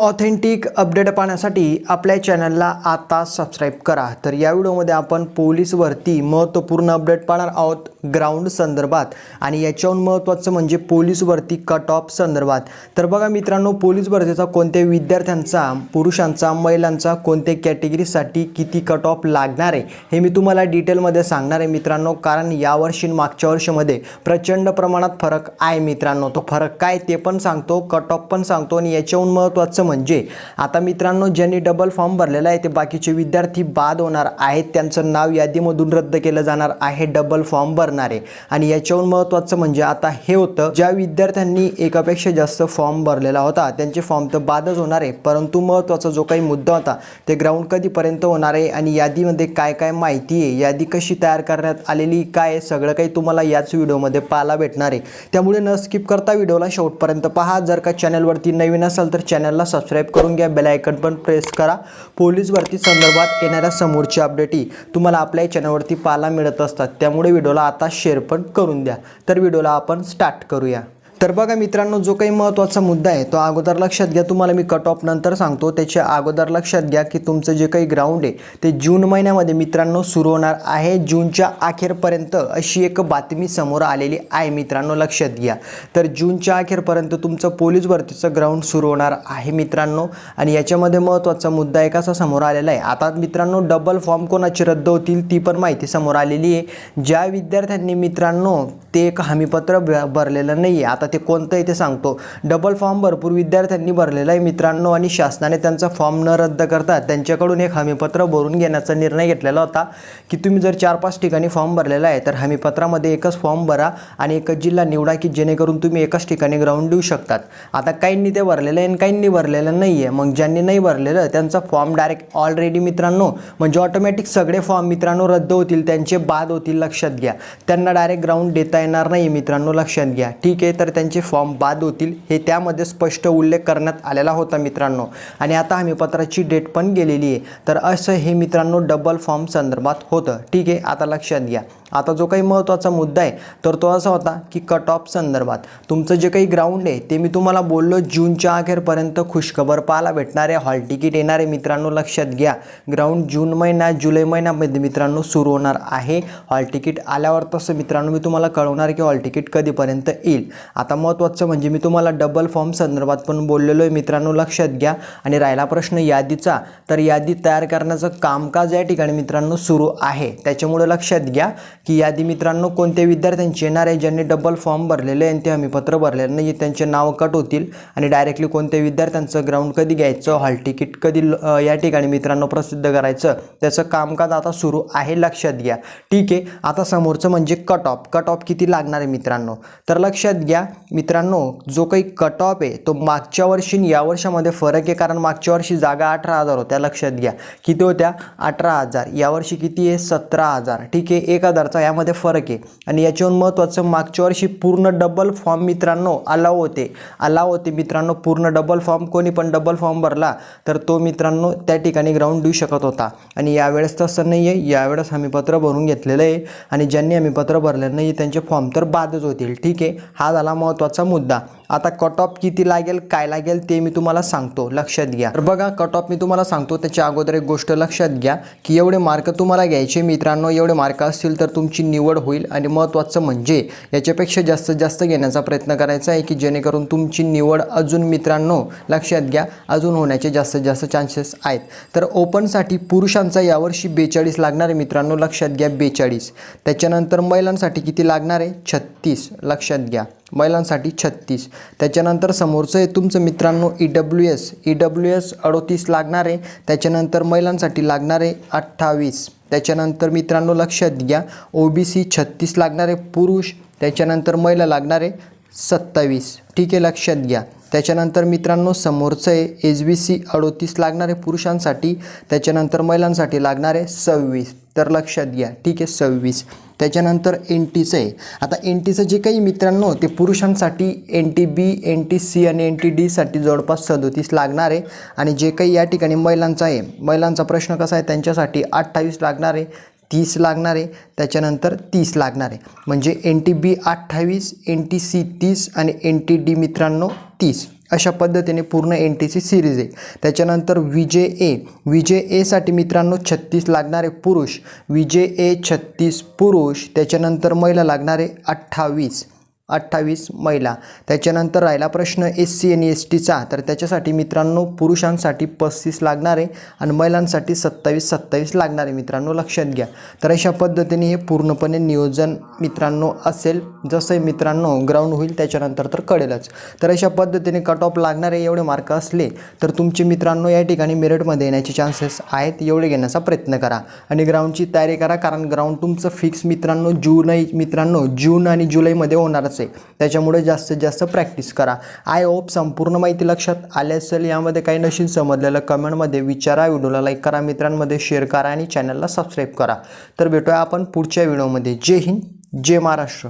Authentic update पाहण्यासाठी आपल्या चॅनलला आता सबस्क्राईब करा. तर या व्हिडिओमध्ये आपण पोलीस भरती महत्त्वपूर्ण अपडेट पाहणार आहोत ग्राउंड संदर्भात. आणि याच्याहून महत्त्वाचं म्हणजे पोलीस भरती कट ऑफ संदर्भात. तर बघा मित्रांनो पोलीस भरतीचा कोणत्या विद्यार्थ्यांचा पुरुषांचा महिलांचा कोणत्या कॅटेगरीसाठी किती कट ऑफ लागणार आहे हे मी तुम्हाला डिटेलमध्ये सांगणार आहे मित्रांनो. कारण यावर्षी मागच्या वर्षामध्ये प्रचंड प्रमाणात फरक आहे मित्रांनो. तो फरक काय ते पण सांगतो कट ऑफ पण सांगतो. आणि याच्याहून महत्त्वाचं म्हणजे आता मित्रांनो ज्यांनी डबल फॉर्म भरलेला आहे ते बाकीचे विद्यार्थी बाद होणार आहेत. त्यांचं नाव यादीमधून रद्द केलं जाणार आहे डबल फॉर्म भरणारे आणि याच्याहून महत्त्वाचं म्हणजे आता हे होतं ज्या विद्यार्थ्यांनी एकापेक्षा जास्त फॉर्म भरलेला होता त्यांचे फॉर्म तर बादच होणार आहे. परंतु महत्त्वाचा जो काही मुद्दा होता ते ग्राउंड कधीपर्यंत होणार आहे आणि यादीमध्ये काय काय माहिती आहे यादी कशी तयार करण्यात आलेली काय सगळं काही तुम्हाला याच व्हिडिओमध्ये पाहायला भेटणार आहे. त्यामुळे न स्किप करता व्हिडिओला शेवटपर्यंत पहा. जर का चॅनलवरती नवीन असाल तर चॅनलला सबस्क्राईब करून घ्या बेलायकन पण प्रेस करा. पोलीस भरती संदर्भात येणाऱ्या समोरची अपडेटही तुम्हाला आपल्या चॅनलवरती पाहायला मिळत असतात. त्यामुळे व्हिडिओला आता शेअर पण करून द्या. तर व्हिडिओला आपण स्टार्ट करूया. तर बघा मित्रांनो जो काही महत्त्वाचा मुद्दा आहे तो अगोदर लक्षात घ्या. तुम्हाला मी कट ऑफ नंतर सांगतो. त्याच्या अगोदर लक्षात घ्या की तुमचं जे काही ग्राउंड आहे ते जून महिन्यामध्ये मित्रांनो सुरू होणार आहे. जूनच्या अखेरपर्यंत अशी एक बातमी समोर आलेली आहे मित्रांनो लक्षात घ्या. तर जूनच्या अखेरपर्यंत तुमचं पोलीस भरतीचं ग्राउंड सुरू होणार आहे मित्रांनो. आणि याच्यामध्ये महत्त्वाचा मुद्दा एक असा समोर आलेला आहे. आता मित्रांनो डबल फॉर्म कोणाची रद्द होतील ती पण माहिती समोर आलेली आहे. ज्या विद्यार्थ्यांनी मित्रांनो ते एक हमीपत्र भरलेलं नाही आहे आता ते कोणतं आहे ते सांगतो. डबल फॉर्म भरपूर विद्यार्थ्यांनी भरलेला आहे मित्रांनो आणि शासनाने त्यांचा फॉर्म न रद्द करता त्यांच्याकडून एक हमीपत्र भरून घेण्याचा निर्णय घेतलेला होता. की तुम्ही जर चार पाच ठिकाणी फॉर्म भरलेला आहे तर हमीपत्रामध्ये एकच फॉर्म भरा आणि एकच जिल्हा निवडा की जेणेकरून तुम्ही एकाच ठिकाणी ग्राउंड देऊ शकतात. आता काहींनी ते भरलेलं आहे आणि काहींनी भरलेलं नाही आहे मग ज्यांनी नाही भरलेलं त्यांचा फॉर्म डायरेक्ट ऑलरेडी मित्रांनो म्हणजे ऑटोमॅटिक सगळे फॉर्म मित्रांनो रद्द होतील त्यांचे बाद होतील लक्षात घ्या. त्यांना डायरेक्ट ग्राउंड देता येणार नाही मित्रांनो लक्षात घ्या. ठीक आहे तर त्यांचे फॉर्म बाद होतील हे त्यामध्ये स्पष्ट उल्लेख करण्यात आलेला होता मित्रांनो. आणि आता हमीपत्राची डेट पण गेलेली आहे. तर असं हे मित्रांनो डबल फॉर्म संदर्भात होतं. ठीक आहे आता लक्षात घ्या. आता जो काही महत्त्वाचा मुद्दा आहे तर तो असा होता की कट ऑफ संदर्भात. तुमचं जे काही ग्राउंड आहे ते मी तुम्हाला बोललो जूनच्या अखेरपर्यंत खुशखबर पाहायला भेटणार आहे हॉल तिकीट येणार आहे मित्रांनो लक्षात घ्या. ग्राउंड जून महिना जुलै महिन्यामध्ये मित्रांनो सुरू होणार आहे. हॉल तिकीट आल्यावर तसं मित्रांनो मी तुम्हाला कळवणार की हॉल तिकीट कधीपर्यंत येईल. आता आता महत्त्वाचं म्हणजे मी तुम्हाला डबल फॉर्म संदर्भात पण बोललेलो आहे मित्रांनो लक्षात घ्या. आणि राहिला प्रश्न यादीचा. तर यादी तयार करण्याचं कामकाज या ठिकाणी मित्रांनो सुरू आहे. त्याच्यामुळे लक्षात घ्या की यादी मित्रांनो कोणत्या विद्यार्थ्यांची येणार आहे ज्यांनी डबल फॉर्म भरलेले आहे आणि ते हमीपत्र भरलेलं नाही त्यांचे नाव कट होतील. आणि डायरेक्टली कोणत्या विद्यार्थ्यांचं ग्राउंड कधी घ्यायचं हॉल तिकीट कधी ल- या ठिकाणी मित्रांनो प्रसिद्ध करायचं त्याचं कामकाज आता सुरू आहे लक्षात घ्या. ठीक आहे. आता समोरचं म्हणजे कट ऑफ कट ऑफ किती लागणार आहे मित्रांनो? तर लक्षात घ्या मित्रांनो जो काही कट ऑफ आहे तो मागच्या वर्षी आणि या वर्षामध्ये फरक आहे. कारण मागच्या वर्षी जागा अठरा हजार होत्या. लक्षात घ्या. किती होत्या? अठरा हजार. यावर्षी किती आहे? सतरा हजार. ठीक आहे? एक हजारचा यामध्ये फरक आहे. आणि याच्याहून महत्त्वाचं मागच्या वर्षी पूर्ण डबल फॉर्म मित्रांनो अलाव होते. अलाव होते मित्रांनो. पूर्ण डबल फॉर्म कोणी पण डबल फॉर्म भरला तर तो मित्रांनो त्या ठिकाणी ग्राउंड देऊ शकत होता. आणि यावेळेस तसं नाही आहे यावेळेस हमीपत्र भरून घेतलेलं आहे. आणि ज्यांनी हमीपत्र भरलेलं नाही त्यांचे फॉर्म तर बादच होतील. ठीक आहे? हा झाला महत्त्वाचा मुद्दा. आता कट ऑफ किती लागेल काय लागेल ते मी तुम्हाला सांगतो. लक्षात घ्या. तर बघा कट ऑफ मी तुम्हाला सांगतो त्याच्या अगोदर एक गोष्ट लक्षात घ्या की एवढे मार्क तुम्हाला घ्यायचे. मित्रांनो एवढे मार्क असतील तर तुमची निवड होईल. आणि महत्त्वाचं म्हणजे याच्यापेक्षा जास्तीत जास्त घेण्याचा प्रयत्न करायचा आहे की जेणेकरून तुमची निवड अजून मित्रांनो लक्षात घ्या अजून होण्याचे जास्तीत जास्त चान्सेस आहेत. तर ओपनसाठी पुरुषांचा यावर्षी बेचाळीस लागणार आहे मित्रांनो लक्षात घ्या बेचाळीस. त्याच्यानंतर महिलांसाठी किती लागणार आहे? छत्तीस. लक्षात घ्या. महिलांसाठी छत्तीस. त्याच्यानंतर समोरचं आहे तुमचं मित्रांनो E W S E W S अडोतीस लागणार आहे. त्याच्यानंतर महिलांसाठी लागणार आहे अठ्ठावीस. त्याच्यानंतर मित्रांनो लक्षात घ्या ओ बी सी छत्तीस लागणार आहे पुरुष. त्याच्यानंतर महिला लागणार आहे सत्तावीस. ठीक आहे लक्षात घ्या. त्याच्यानंतर मित्रांनो समोरचं आहे एच बी सी अडोतीस लागणार आहे पुरुषांसाठी. त्याच्यानंतर महिलांसाठी लागणार आहे सव्वीस. तर लक्षात घ्या ठीक आहे सव्वीस. त्याच्यानंतर एन टीचं आहे. आता एन टीचं जे काही मित्रांनो ते पुरुषांसाठी N T B N T C आणि एन टी डीसाठी जवळपास सदोतीस लागणार आहे. आणि जे काही या ठिकाणी महिलांचा आहे महिलांचा प्रश्न कसा आहे त्यांच्यासाठी अठ्ठावीस लागणार आहे तीस लागणार आहे त्याच्यानंतर तीस लागणार आहे. म्हणजे एन टी बी अठ्ठावीस एन टी सी तीस आणि एन टी डी मित्रांनो तीस. अशा पद्धतीने पूर्ण एन टी सी सिरीज आहे. त्याच्यानंतर विजे ए. विजे एसाठी मित्रांनो छत्तीस लागणारे पुरुष. विजे ए छत्तीस पुरुष. त्याच्यानंतर महिला लागणारे अठ्ठावीस. अठ्ठावीस महिला. त्याच्यानंतर राहिला प्रश्न एस सी आणि एस टीचा तर त्याच्यासाठी मित्रांनो पुरुषांसाठी पस्तीस लागणारे आणि महिलांसाठी सत्तावीस सत्तावीस लागणारे मित्रांनो लक्षात घ्या. तर अशा पद्धतीने हे पूर्णपणे नियोजन मित्रांनो असेल. जसं मित्रांनो ग्राउंड होईल त्याच्यानंतर तर कळेलच. तर अशा पद्धतीने कट ऑफ लागणारे एवढे मार्क असले तर तुमचे मित्रांनो या ठिकाणी मेरिटमध्ये येण्याचे चान्सेस आहेत एवढे घेण्याचा प्रयत्न करा. आणि ग्राउंडची तयारी करा कारण ग्राउंड तुमचं फिक्स मित्रांनो जून मित्रांनो जून आणि जुलैमध्ये होणारच. आहे त्याच्यामुळे जास्तीत जास्त प्रॅक्टिस करा. आय होप संपूर्ण माहिती लक्षात आली असेल. यामध्ये काही नशीन समजलेलं कमेंटमध्ये विचारा. व्हिडिओला लाईक करा. मित्रांमध्ये शेअर करा आणि चॅनलला सबस्क्राईब करा. तर भेटूया आपण पुढच्या व्हिडिओमध्ये जय हिंद. जय महाराष्ट्र.